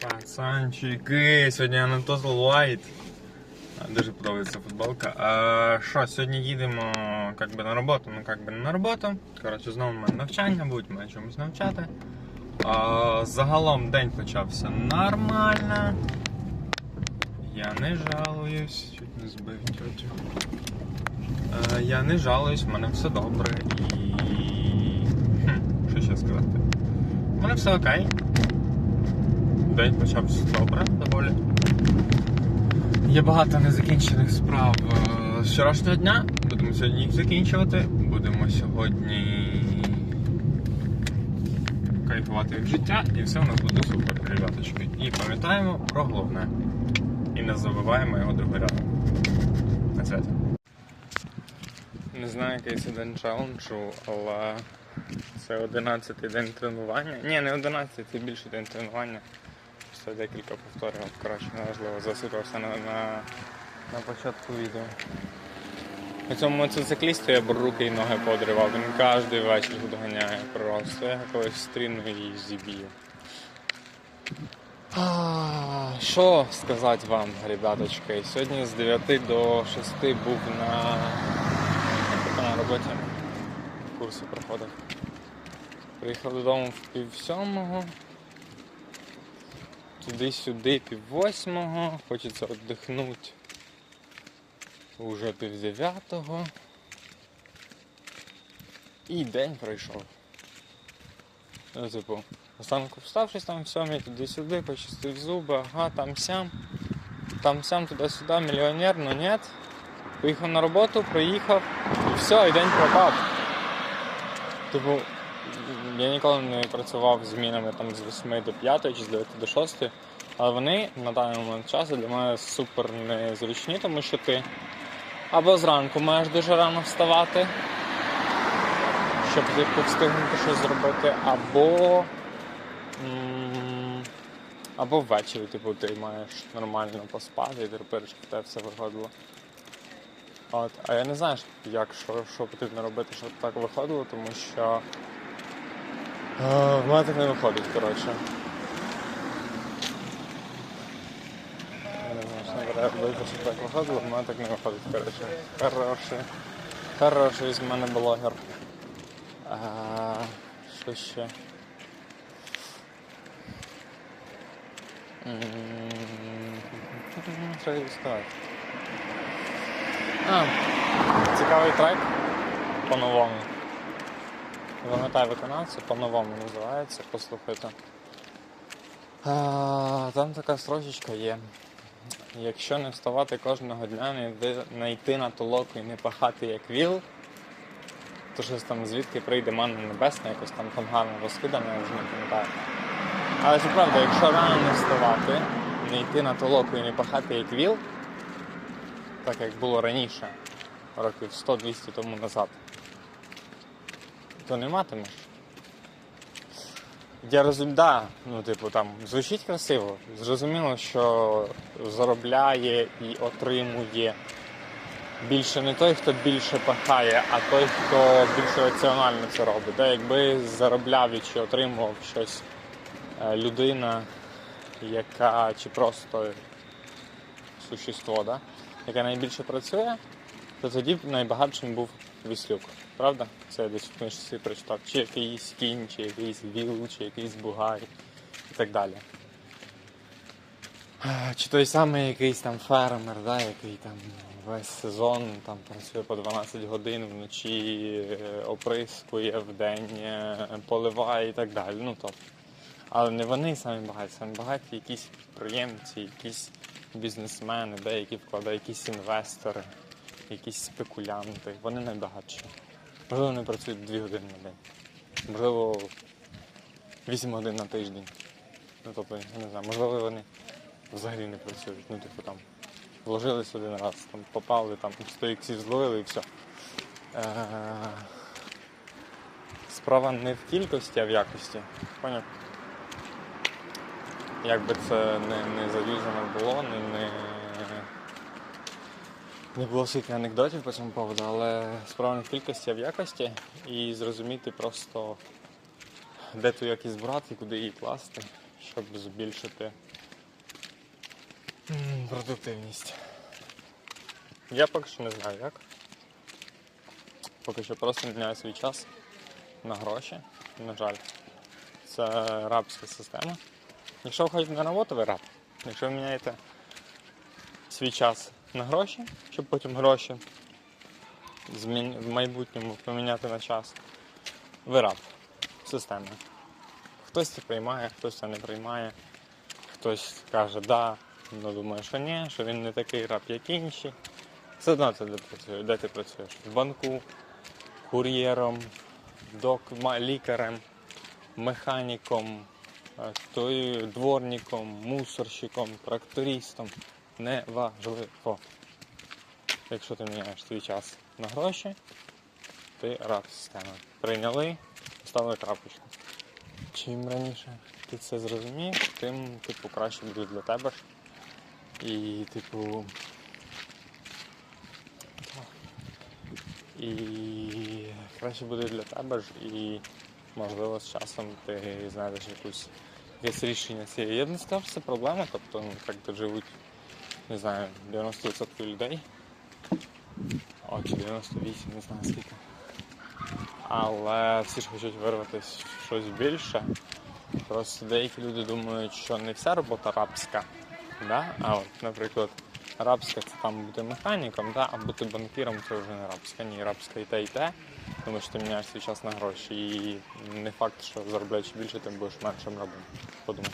Пацанчики, сьогодні Анатос Лайт. Дуже подобається футболка. А, що, сьогодні їдемо как би, на роботу, ну как би не на роботу. Коротше, знову в мене навчання, будуть мене чомусь навчати. А, загалом день почався нормально. Я не жалуюсь, чуть не збив тьотю. Я не жалуюсь, в мене все добре і. Хм, що ще сказати? У мене все окей. День почався добре, доволі. Є багато незакінчених справ е, з вчорашнього дня. Будемо сьогодні їх закінчувати. Будемо сьогодні кайфувати від життя і все у нас буде супер, ребяточки. І пам'ятаємо про головне. І не забуваємо його другорядно. На святі. Не знаю, який це день челенджу, але це 11-й день тренування. Ні, не 11, це більший день тренування. Це декілька повторів. Коротше, неважливо, засипався на, на, на початку відео. На цьому мотоциклісту я б руки і ноги подривав. Він кожен вечір доганяє просто. Я колись стріну і зіб'ю. Що сказати вам, ребяточки? Сьогодні з 9 до 6 був на, на роботі. Курси проходив. Приїхав додому в пів сьомого. Туди-сюди пів восьмого. Хочеться віддихнути. Уже пів дев'ятого. І день пройшов. Ну, типу, останку встав щось там в сьомій, туди-сюди, почистив зуби, ага, там сям. Там сям туди-сюди, мільйонер, ну нет. Поїхав на роботу, приїхав і все, і день пропав. Типу, я ніколи не працював змінами там з 8 до 5 чи з 9 до 6, але вони на даний момент часу для мене супер незручні, тому що ти або зранку маєш дуже рано вставати, щоб типу, встигнути щось зробити, або. Або ввечері, типу, ти маєш нормально поспати і терпиш, щоб тебе все виходило. От, а я не знаю, як що, що потрібно робити, щоб так виходило, тому що в мене так не виходить, коротше. Я що треба робити, щоб так виходило, в мене так не виходить, коротше. Хороший. Хороший з мене блогер. А, що ще? Що я? А, цікавий трек по-новому. Пам'ятаю виконавця, по-новому називається, послухайте. А, там така строчечка є. Якщо не вставати кожного дня, не йти, на толоку і не пахати як віл, то щось там звідки прийде манна небесна, якось там там гарно розкидано, я вже не пам'ятаю. Але це правда, якщо рано не вставати, не йти на толоку і не пахати як віл, так як було раніше, років 100-200 тому назад, то не матимеш. Я розумію, да, ну, типу, там звучить красиво. Зрозуміло, що заробляє і отримує більше не той, хто більше пахає, а той, хто більше раціонально це робить. Да? Якби заробляв чи отримував щось е, людина, яка чи просто существо, да? яке найбільше працює, то тоді б найбагатшим був Віслюк. Правда? Це я десь в книжці прочитав. Чи якийсь кінь, чи якийсь віл, чи якийсь бугай і так далі. Чи той самий якийсь там фермер, да, який там весь сезон там працює по 12 годин, вночі е, оприскує, вдень е, поливає і так далі. Ну, тобто. Але не вони самі багаті, самі багаті якісь підприємці, якісь бізнесмени, деякі вкладають якісь інвестори, якісь спекулянти. Вони найбагатші. Можливо, вони працюють 2 години на день. Можливо, 8 годин на тиждень. Ну, тобто, я не знаю, можливо, вони взагалі не працюють. Ну, типу там вложились один раз, там попали, там 100 іксів зловили і все. Справа не в кількості, а в якості. Поняв? Як би це не, не завіжено було, не, не, не було стільки анекдотів по цьому поводу, але справа не в кількості, а в якості. І зрозуміти просто, де ту якість брати, куди її класти. щоб збільшити продуктивність. Я поки що не знаю як. Поки що просто міняю свій час на гроші. На жаль, це рабська система. Якщо ви ходите на роботу, ви раб. Якщо ви міняєте свій час на гроші, щоб потім гроші в майбутньому поміняти на час, ви раб системи. Хтось це приймає, хтось це не приймає, хтось каже да, але думає, що ні, що він не такий раб, як інші. Все одно це де працює, де ти працюєш? В банку, кур'єром, док... лікарем, механіком, е, дворником, мусорщиком, трактористом. Неважливо. Якщо ти міняєш свій час на гроші, ти раб системи. Прийняли, поставили крапочку. Чим раніше ти це зрозумієш, тим типу, краще буде для тебе. І, типу. І краще буде для тебе ж, і можливо з часом ти знайдеш якусь якесь рішення цієї. Я б не сказав, що це проблема, тобто ну, так де живуть, не знаю, 90% людей. О, чи 98, не знаю скільки. Але всі ж хочуть вирватися щось більше. Просто деякі люди думають, що не вся робота рабська. Да? А от, наприклад, рабська це там бути механіком, да? а бути банкіром це вже не рабська. Ні, рабська і те, і те. Тому що ти міняєш свій час на гроші. І не факт, що заробляючи більше, ти будеш меншим рабом. Подумай.